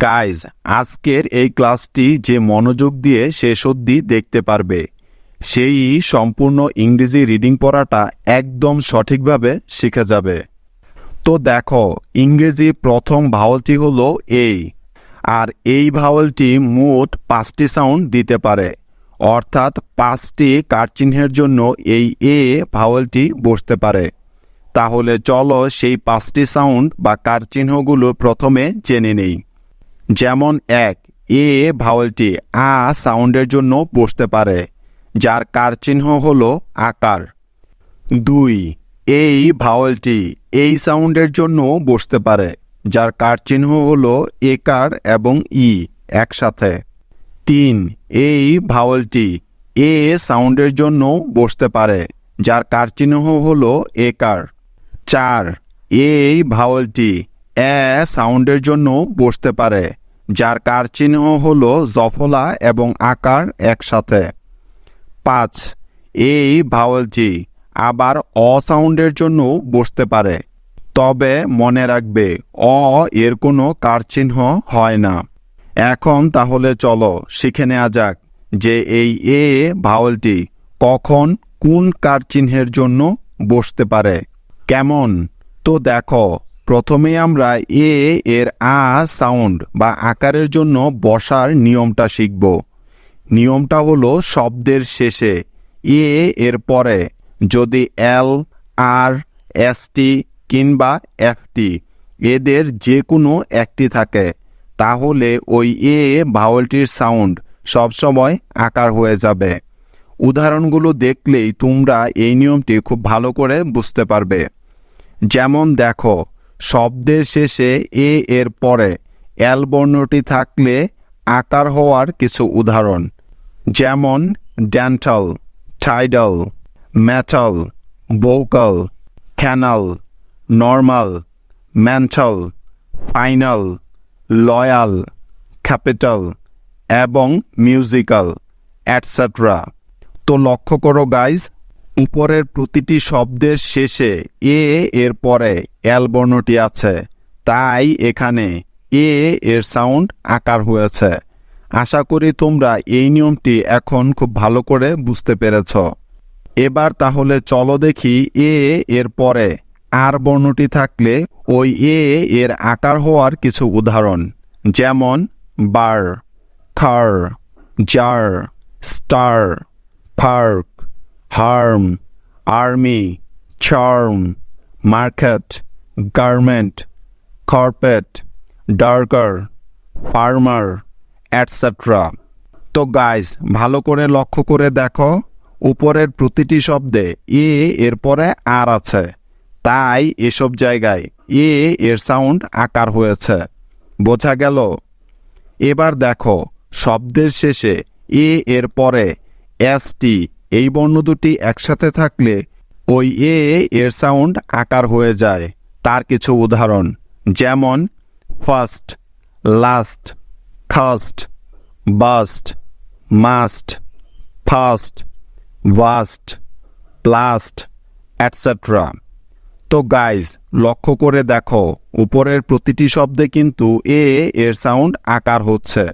Guys আজকের এই ক্লাসটি যে মনোযোগ দিয়ে শেষ অবধি দেখতে পারবে, সেই সম্পূর্ণ ইংরেজি রিডিং পড়াটা একদম সঠিকভাবে শিখে যাবে। তো দেখো, ইংরেজি প্রথম ভাওয়ালটি হলো এই আর এই ভাওয়ালটি মোট পাঁচটি সাউন্ড দিতে পারে। অর্থাৎ পাঁচটি কারচিহ্নের জন্য এই এ ভাওয়ালটি বসতে পারে। তাহলে চলো সেই পাঁচটি সাউন্ড বা কারচিহ্নগুলো প্রথমে জেনে নেই। যেমন এক, এ ভাওয়ালটি আ সাউন্ডের জন্য বসতে পারে, যার কারচিহ্ন হল আকার। দুই, এই ভাওয়ালটি এই সাউন্ডের জন্য বসতে পারে, যার কারচিহ্ন হল একার এবং ই একসাথে। তিন, এই ভাওয়ালটি এ সাউন্ডের জন্য বসতে পারে, যার কারচিহ্ন হল একার চার, এই ভাওয়ালটি এ সাউন্ডের জন্য বসতে পারে যার কার চিহ্ন হল জফলা এবং আকার একসাথে। পাঁচ, এই ভাওয়ালটি আবার অ সাউন্ডের জন্য বসতে পারে। তবে মনে রাখবে, অ এর কোনো কার চিহ্ন হয় না। এখন তাহলে চলো শিখে নেওয়া যাক যে এই এ ভাওয়ালটি কখন কোন কার চিহ্নের জন্য বসতে পারে। কেমন? তো দেখো প্রথমে আমরা এ এর আ সাউন্ড বা আকারের জন্য বসার নিয়মটা শিখব। নিয়মটা হলো শব্দের শেষে, এ এর পরে, যদি এল, আর, এসটি কিংবা এফটি এদের যে কোনো একটি থাকে, তাহলে ওই এ ভাওয়ালটির সাউন্ড সবসময় আকার হয়ে যাবে। উদাহরণগুলো দেখলেই তোমরা এই নিয়মটি খুব ভালো করে বুঝতে পারবে। যেমন দেখো শব্দের শেষে এ এর পরে, এল বর্ণটি থাকলে আকার হওয়ার কিছু উদাহরণ। যেমন dental tidal, metal vocal canal, normal, mental, final, loyal, capital এবং মিউজিক্যাল অ্যাটসেট্রা তো লক্ষ্য করো গাইজ উপরের প্রতিটি শব্দের শেষে এ এর পরে এল বর্ণটি আছে। তাই এখানে এ এর সাউন্ড আকার হয়েছে। আশা করি তোমরা এই নিয়মটি এখন খুব ভালো করে বুঝতে পেরেছ। এবার তাহলে চলো দেখি এ এর পরে আর বর্ণটি থাকলে ওই এ এর আকার হওয়ার কিছু উদাহরণ। যেমন, bar, car jar star park harm army charm market garment carpet darker farmer et cetera তো গাইজ ভালো করে লক্ষ্য করে দেখো, উপরের প্রতিটি শব্দে এ এর পরে আর আছে। তাই এসব জায়গায় এ, এর সাউন্ড আকার হয়েছে। বোঝা গেল? এবার দেখো, শব্দের শেষে এ এর পরে এসটি এই বর্ণ দুটি একসাথে থাকলে ওই এ এর সাউন্ড আকার হয়ে যায়। তার কিছু উদাহরণ, যেমন, first, last, first, bust, must, first, vast, blast et cetera তো গাইজ, লক্ষ্য করে দেখো, উপরের প্রতিটি শব্দে কিন্তু এ এর সাউন্ড আকার হচ্ছে।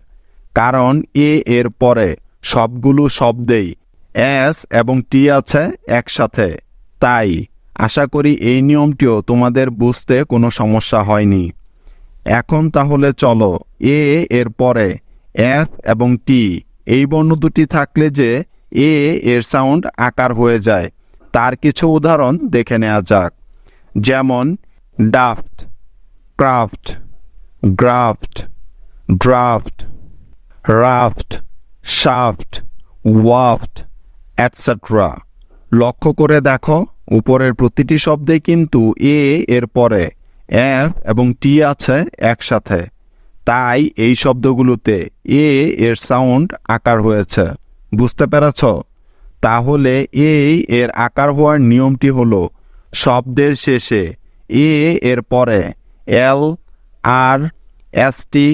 কারণ এ এর পরে সবগুলো শব্দেই এস এবং টি আছে একসাথে। তাই আশা করি এই নিয়মটিও তোমাদের বুঝতে কোনো সমস্যা হয়নি। এখন তাহলে চলো, এ এর পরে এফ এবং টি, এই বর্ণ দুটি থাকলে যে এ এর সাউন্ড আকার হয়ে যায়। তার কিছু উদাহরণ দেখে নেওয়া যাক। যেমন, daft, craft, graft, draft, raft shaft waft et cetera লক্ষ্য করে দেখো, উপরের প্রতিটি শব্দে কিন্তু এ এর পরে, এফ এবং টি আছে একসাথে। তাই এই শব্দগুলোতে এ এর সাউন্ড আকার হয়েছে। বুঝতে পেরেছ? তাহলে এ এর আকার হওয়ার নিয়মটি হল, শব্দের শেষে এ এর পরে এল, আর এসটি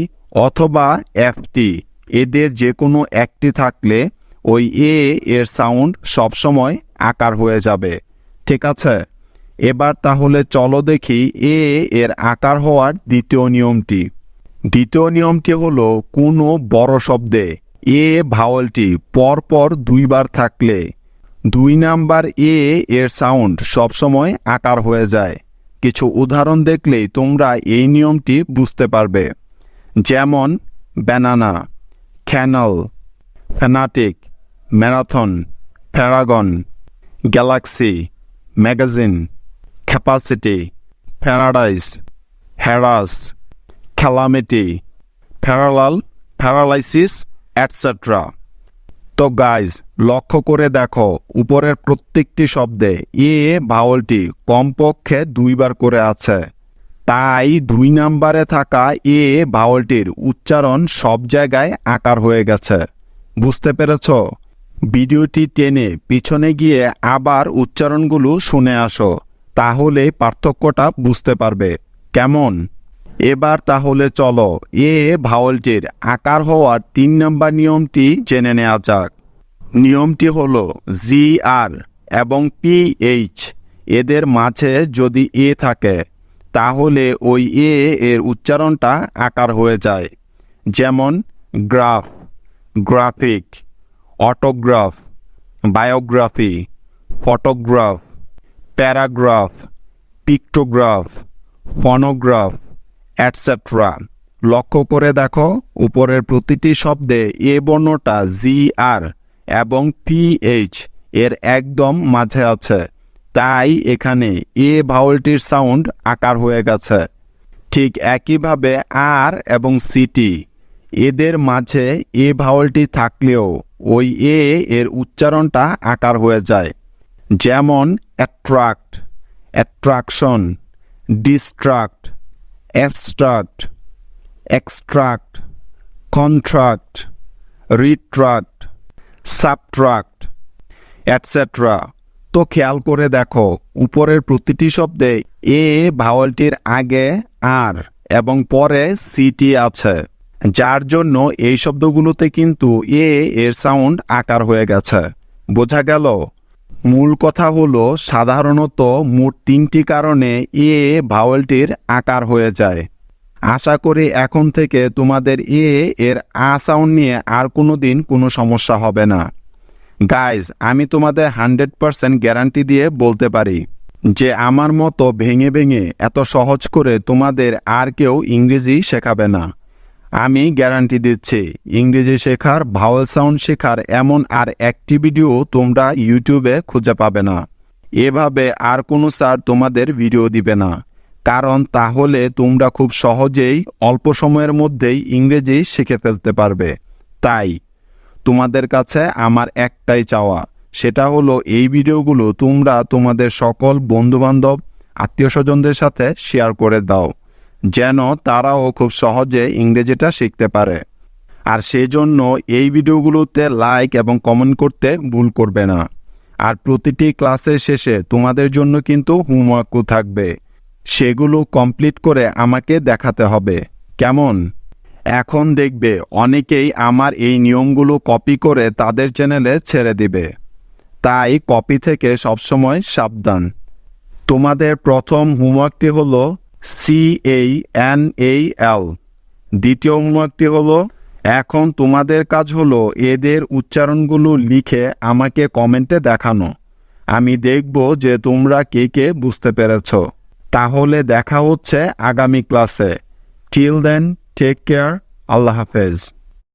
অথবা এফটি এদের যে কোনো একটি থাকলে ওই এ এর সাউন্ড সবসময় আকার হয়ে যাবে। ঠিক আছে? এবার তাহলে চলো দেখি এ এর আকার হওয়ার দ্বিতীয় নিয়মটি। দ্বিতীয় নিয়মটি হলো কোনো বড় শব্দে এ ভাওয়ালটি পরপর দুইবার থাকলে দুই নাম্বার এ এর সাউন্ড সবসময় আকার হয়ে যায়। কিছু উদাহরণ দেখলেই তোমরা এই নিয়মটি বুঝতে পারবে। যেমন banana channel fanatic marathon, paragon, galaxy, magazine, capacity, paradise, harass, calamity, parallel, paralysis et cetera তো গাইজ, লক্ষ্য করে দেখো, উপরের প্রত্যেকটি শব্দে এ ভাওয়ালটি কমপক্ষে দুইবার করে আছে। তাই দুই নাম্বারে থাকা এ ভাওয়ালটির উচ্চারণ সব জায়গায় আকার হয়ে গেছে। বুঝতে পেরেছ? ভিডিওটি টেনে পিছনে গিয়ে আবার উচ্চারণগুলো শুনে আসো, তাহলে পার্থক্যটা বুঝতে পারবে। কেমন? এবার তাহলে চলো, এ ভাওয়ালটির আকার হওয়ার তিন নম্বর নিয়মটি জেনে নেওয়া যাক। নিয়মটি হলো জি আর এবং পি এইচ। এদের মাঝে যদি এ থাকে, তাহলে ওই এ এর উচ্চারণটা আকার হয়ে যায়। যেমন graph, graphic autograph, biography, photograph, paragraph, pictograph, phonograph et cetera লক্ষ্য করে দেখো, উপরের প্রতিটি শব্দে এ বর্ণটা জি আর এবং পিএইচ এর একদম মাঝে আছে। তাই এখানে এ ভাওয়ালটির সাউন্ড আকার হয়ে গেছে। ঠিক একইভাবে আর এবং সিটি এদের মাঝে এ ভাওয়ালটি থাকলেও ওই এ এর উচ্চারণটা আকার হয়ে যায়। যেমন attract attraction distract abstract extract contract retract subtract et cetera তো খেয়াল করে দেখো, উপরের প্রতিটি শব্দে এ ভাওয়ালটির আগে আর এবং পরে সিটি আছে। যার জন্য এই শব্দগুলোতে কিন্তু এ এর সাউন্ড আকার হয়ে গেছে। বোঝা গেল? মূল কথা হলো, সাধারণত মোট তিনটি কারণে এ ভাওয়ালটির আকার হয়ে যায়। আশা করি এখন থেকে তোমাদের এ এর আ সাউন্ড নিয়ে আর কোনো দিন কোনো সমস্যা হবে না। গাইজ আমি তোমাদের হান্ড্রেড পারসেন্ট গ্যারান্টি দিয়ে বলতে পারি যে আমার মতো ভেঙে ভেঙে এত সহজ করে তোমাদের আর কেউ ইংরেজি শেখাবে না। আমি গ্যারান্টি দিচ্ছি, ইংরেজি শেখার, ভাওয়েল সাউন্ড শেখার এমন আর একটি ভিডিও তোমরা ইউটিউবে খুঁজে পাবে না। এভাবে আর কোনো স্যার তোমাদের ভিডিও দিবে না। কারণ তাহলে তোমরা খুব সহজেই অল্প সময়ের মধ্যেই ইংরেজি শিখে ফেলতে পারবে। তাই তোমাদের কাছে আমার একটাই চাওয়া, সেটা হলো এই ভিডিওগুলো তোমরা তোমাদের সকল বন্ধুবান্ধব, আত্মীয় স্বজনদের সাথে শেয়ার করে দাও। যেন তারাও খুব সহজে ইংরেজিটা শিখতে পারে। আর সেই জন্য এই ভিডিওগুলোতে লাইক এবং কমেন্ট করতে ভুল করবে না। আর প্রতিটি ক্লাসের শেষে তোমাদের জন্য কিন্তু হোমওয়ার্কও থাকবে। সেগুলো কমপ্লিট করে আমাকে দেখাতে হবে। কেমন? এখন দেখবে অনেকেই আমার এই নিয়মগুলো কপি করে তাদের চ্যানেলে ছেড়ে দিবে। তাই কপি থেকে সবসময় সাবধান। তোমাদের প্রথম হোমওয়ার্কটি হলো সি এই এন এই এল দ্বিতীয় হোমওয়ার্কটি হলো, এখন তোমাদের কাজ হলো এদের উচ্চারণগুলো লিখে আমাকে কমেন্টে দেখানো। আমি দেখব যে তোমরা কে কে বুঝতে পেরেছ। তাহলে দেখা হচ্ছে আগামী ক্লাসে। টিল দেন, টেক কেয়ার, আল্লাহ হাফেজ।